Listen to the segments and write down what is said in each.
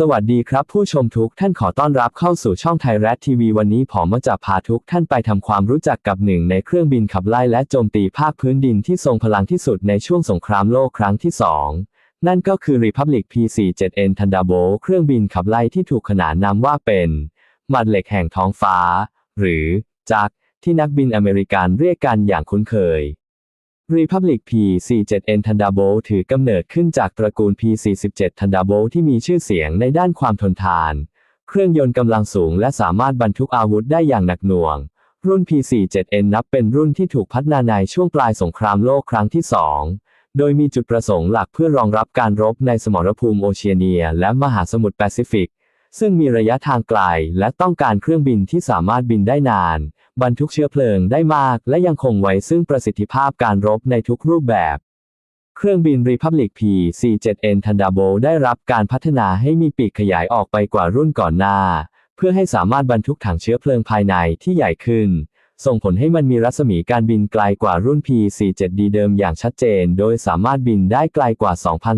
สวัสดีครับผู้ชมทุกท่านขอต้อนรับเข้าสู่ช่องไทยรัฐทีวีวันนี้ผมจะพาทุกท่านไปทำความรู้จักกับหนึ่งในเครื่องบินขับไล่และโจมตีภาคพื้นดินที่ทรงพลังที่สุดในช่วงสงครามโลกครั้งที่สองนั่นก็คือ Republic P-47N Thunderbolt เครื่องบินขับไล่ที่ถูกขนานนามว่าเป็นมัดเหล็กแห่งท้องฟ้า หรือจักที่นักบินอเมริกันเรียกกันอย่างคุ้นเคย Republic P-47N Thunderbolt ถือกำเนิดขึ้นจากตระกูล P-47 Thunderbolt ที่มีชื่อเสียงในด้านความทนทาน เครื่องยนต์กำลังสูงและสามารถบรรทุกอาวุธได้อย่างหนักหน่วง รุ่น P-47N นับเป็นรุ่นที่ถูกพัฒนาในช่วงปลายสงครามโลกครั้งที่2โดยมีจุดประสงค์หลักเพื่อรองรับการรบในสมรภูมิโอเชียเนีย และมหาสมุทรแปซิฟิก ซึ่งมีระยะทางไกลและต้องการเครื่องบินที่สามารถบินได้นาน บรรทุกเชื้อเพลิงได้มาก และยังคงไว้ซึ่งประสิทธิภาพการรบในทุกรูปแบบ เครื่องบิน Republic P-47N Thunderbolt ได้รับการพัฒนาให้มีปีกขยายออกไปกว่ารุ่นก่อนหน้า เพื่อให้สามารถบรรทุกถังเชื้อเพลิงภายในที่ใหญ่ขึ้น ส่งผลให้มันมีรัศมีการบินไกลกว่ารุ่น P-47D เดิมอย่างชัดเจน โดยสามารถบินได้ไกลกว่า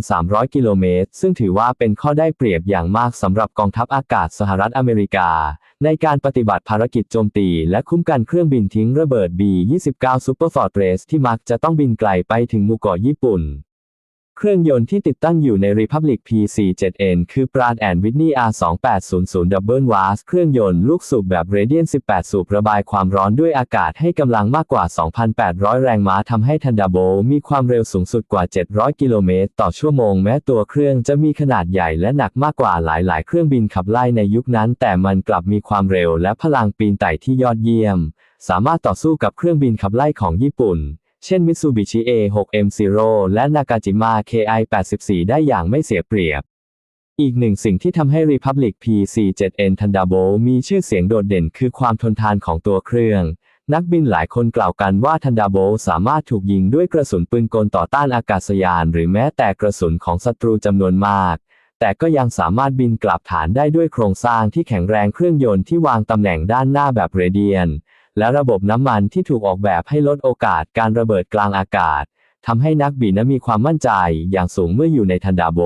2,300 กิโลเมตร ซึ่งถือว่าเป็นข้อได้เปรียบอย่างมากสำหรับกองทัพอากาศสหรัฐอเมริกา ในการปฏิบัติภารกิจโจมตี และคุ้มกันเครื่องบินทิ้งระเบิด B-29 Super Fortress ที่มักจะต้องบินไกลไปถึงหมู่เกาะญี่ปุ่น เครื่องยนต์ที่ติดตั้งอยู่ใน Republic P-47N คือ Pratt Whitney R2800 Double Vast เครื่องยนต์ลูกสูบแบบ Radiant 18 สูบระบายความร้อนด้วยอากาศให้กำลังมากกว่า 2,800 แรงม้าทำให้ Thunderbolt มีความเร็วสูงสุดกว่า 700 กิโลเมตรต่อชั่วโมง แม้ตัวเครื่องจะมีขนาดใหญ่และหนักมากกว่าหลาย ๆ เครื่องบินขับไล่ในยุคนั้น แต่มันกลับมีความเร็วและพลังปีนไต่ที่ยอดเยี่ยม สามารถต่อสู้กับเครื่องบินขับไล่ของญี่ปุ่น เช่น Mitsubishi A6M0 และ Nakajima KI84 ได้อย่างไม่เสียเปรียบ อีกหนึ่งสิ่งที่ทำให้ Republic P-47N Thunderbolt มีชื่อเสียงโดดเด่นคือความทนทานของตัวเครื่อง นักบินหลายคนกล่าวกันว่า Thunderbolt สามารถถูกยิงด้วยกระสุนปืนกลต่อต้านอากาศยาน หรือแม้แต่กระสุนของศัตรูจำนวนมากแต่ก็ยังสามารถบินกลับฐานได้ด้วยโครงสร้างที่แข็งแรงเครื่องยนต์ที่วางตำแหน่งด้านหน้าแบบเรเดียน และระบบน้ำมันที่ถูกออกแบบให้ลดโอกาสการระเบิดกลางอากาศทำให้นักบินนั้นมีความมั่นใจอย่างสูงเมื่ออยู่ในทันดาโบ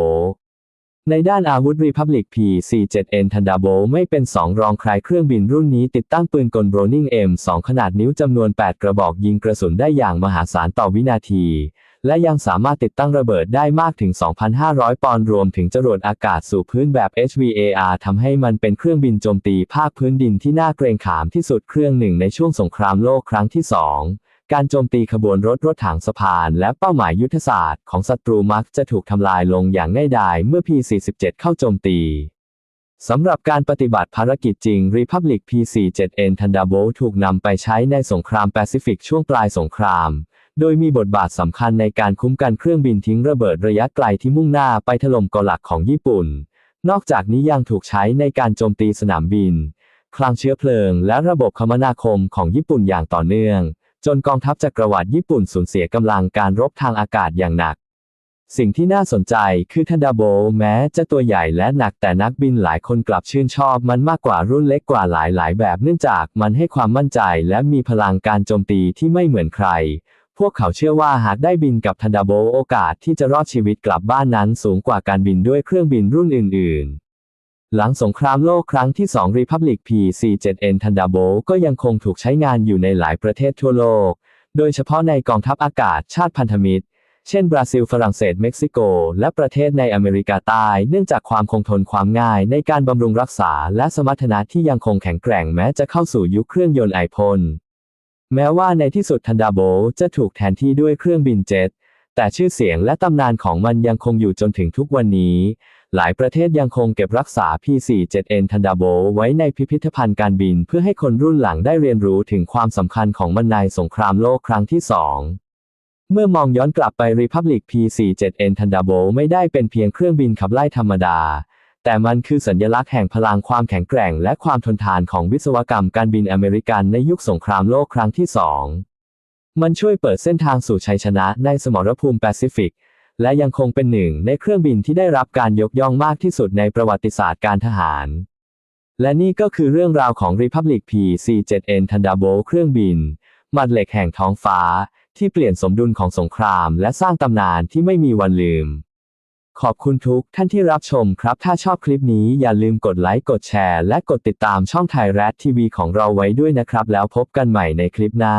ในด้านอาวุธ Republic P-47N Thunderbolt ไม่เป็นสองรองใครเครื่องบินรุ่นนี้ติดตั้งปืนกล Browning M2 ขนาดนิ้วจำนวน 8 กระบอกยิงกระสุนได้อย่างมหาศาลต่อวินาที และยังสามารถติดตั้งระเบิดได้มากถึง 2,500 ปอนด์รวมถึงจรวดอากาศสู่พื้นแบบ HVAR ทำให้มันเป็นเครื่องบินโจมตีภาคพื้นดินที่น่าเกรงขามที่สุดเครื่องหนึ่งในช่วงสงครามโลกครั้งที่สองการโจมตีขบวนรถรถถังสะพาน และเป้าหมายยุทธศาสตร์ของศัตรูมักจะถูกทำลายลงอย่างง่ายดายเมื่อ P-47 เข้าโจมตีสำหรับการปฏิบัติภารกิจจริง Republic P-47N Thunderbolt ถูกนำไปใช้ในสงครามแปซิฟิกช่วงปลายสงคราม โดยมีบทบาทสำคัญในการคุ้มกันเครื่องบินทิ้งระเบิดระยะไกลที่มุ่งหน้าไปถล่มเกาะหลักของญี่ปุ่น นอกจากนี้ยังถูกใช้ในการโจมตีสนามบิน คลังเชื้อเพลิง และระบบคมนาคมของญี่ปุ่นอย่างต่อเนื่อง จนกองทัพจักรวรรดิญี่ปุ่นสูญเสียกำลังการรบทางอากาศอย่างหนัก สิ่งที่น่าสนใจคือทันดาโบแม้จะตัวใหญ่และหนักแต่นักบินหลายคนกลับชื่นชอบมันมากกว่ารุ่นเล็กกว่าหลายๆแบบเนื่องจากมันให้ความมั่นใจและมีพลังการโจมตีที่ไม่เหมือนใคร พวกเขาเชื่อว่าหากได้บินกับทันดาโบโอกาสที่จะรอดชีวิตกลับบ้านนั้นสูงกว่าการบินด้วยเครื่องบินรุ่นอื่น ๆ หลังสงครามโลกครั้งที่ 2 Republic P-47N Thunderbolt ก็ยังคงถูกใช้งานอยู่ในหลายประเทศทั่วโลก โดยเฉพาะในกองทัพอากาศชาติพันธมิตร เช่น บราซิล ฝรั่งเศส เม็กซิโก และประเทศในอเมริกาใต้ เนื่องจากความคงทนความง่ายในการบำรุงรักษา และสมรรถนะที่ยังคงแข็งแกร่งแม้จะเข้าสู่ยุคเครื่องยนต์ไอพ่น แม้ว่าในที่สุดทันดาโบจะถูกแทนที่ด้วยเครื่องบินเจ็ต แต่ชื่อเสียงและตำนานของมันยังคงอยู่จนถึงทุกวันนี้ หลายประเทศยังคงเก็บรักษา P-47N Thunderbolt ไว้ในพิพิธภัณฑ์การบินเพื่อให้คนรุ่นหลังได้เรียนรู้ถึงความสำคัญของมันในสงครามโลกครั้งที่สองเมื่อมองย้อนกลับไป Republic P-47N Thunderbolt ไม่ได้เป็นเพียงเครื่องบินขับไล่ธรรมดา แต่มันคือสัญลักษณ์แห่งพลังความแข็งแกร่งและความทนทานของวิศวกรรมการบินอเมริกันในยุคสงครามโลกครั้งที่สอง มันช่วยเปิดเส้นทางสู่ชัยชนะในสมรภูมิแปซิฟิก และยังคงเป็นหนึ่งในเครื่องบินที่ได้รับการยกย่องมากที่สุดในประวัติศาสตร์การทหาร และนี่ก็คือเรื่องราวของ Republic P-47N Thunderbolt เครื่องบิน หมัดเหล็กแห่งท้องฟ้า ที่เปลี่ยนสมดุลของสงคราม และสร้างตำนานที่ไม่มีวันลืม ขอบคุณทุกท่านที่รับชมครับ ถ้าชอบคลิปนี้อย่าลืมกดไลค์กดแชร์ และกดติดตามช่องไทยแรดทีวีของเราไว้ด้วยนะครับ แล้วพบกันใหม่ในคลิปหน้า